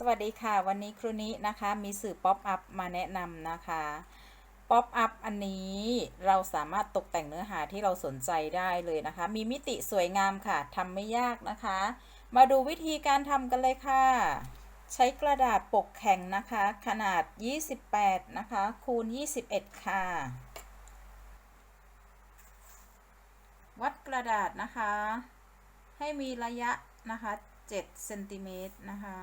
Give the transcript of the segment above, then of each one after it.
สวัสดีค่ะ วันนี้ครูนินะคะมีสื่อป๊อปอัพมาแนะนำนะคะป๊อปอัพอันนี้เราสามารถตกแต่งเนื้อหาที่เราสนใจได้เลยนะคะ มีมิติสวยงามค่ะทำไม่ยากนะคะ มาดูวิธีการทำกันเลยค่ะ ใช้กระดาษปกแข็งนะคะ ขนาด 28 นะคะ คูณ 21 ค่ะ วัดกระดาษนะคะ ให้มีระยะนะคะ7เซนติเมตรนะคะ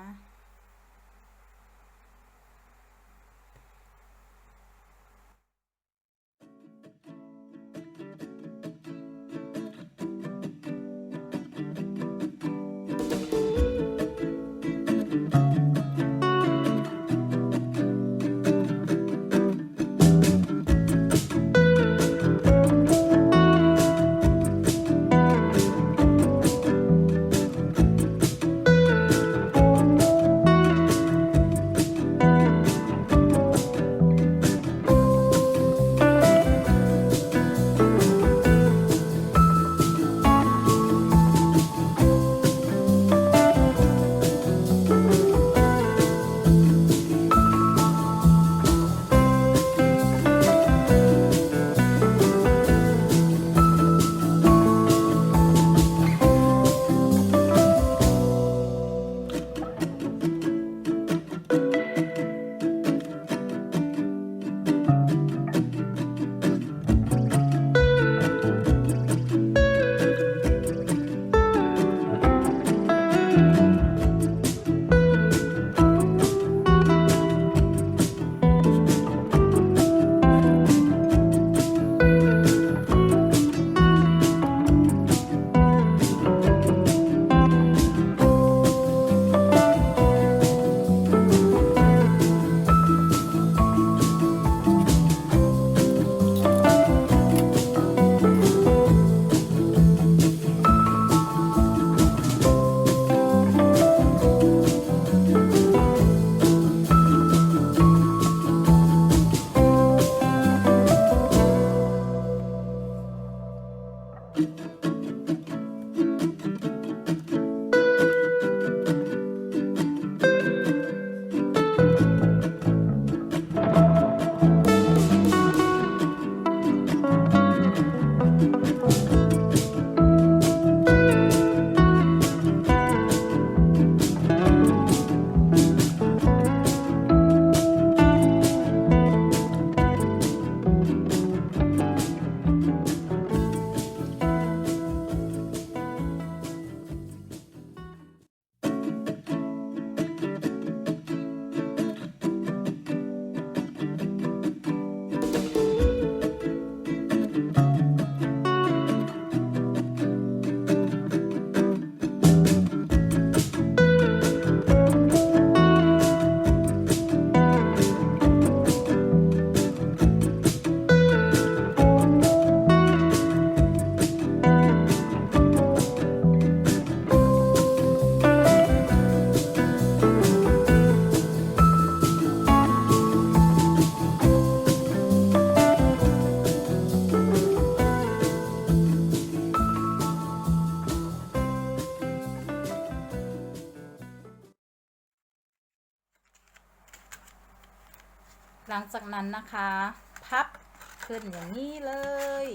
หลังจากนั้นนะคะ พับขึ้นอย่างนี้เลย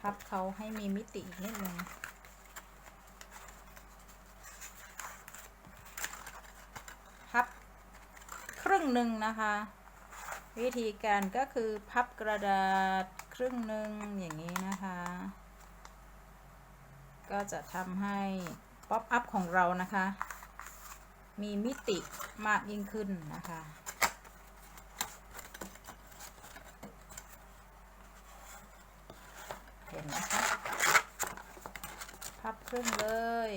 พับเขาให้มีมิติอีกนิดนึงพับครึ่งหนึ่งนะคะ วิธีการก็คือพับกระดาษครึ่งหนึ่งอย่างนี้นะคะ ก็จะทำให้ป๊อปอัพของเรานะคะ มีมิติมากยิ่งขึ้นนะคะเห็นนะคะ พับครึ่งเลย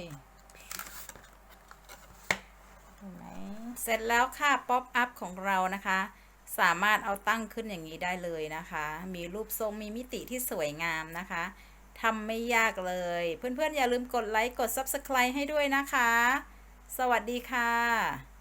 เห็นไหมเสร็จแล้วค่ะป๊อปอัพของเรานะคะ สามารถเอาตั้งขึ้นอย่างนี้ได้เลยนะคะ มีรูปทรงมีมิติที่สวยงามนะคะ ทำไม่ยากเลย เพื่อนๆ อย่าลืมกดไลค์ กด Subscribe ให้ด้วยนะคะ สวัสดีค่ะ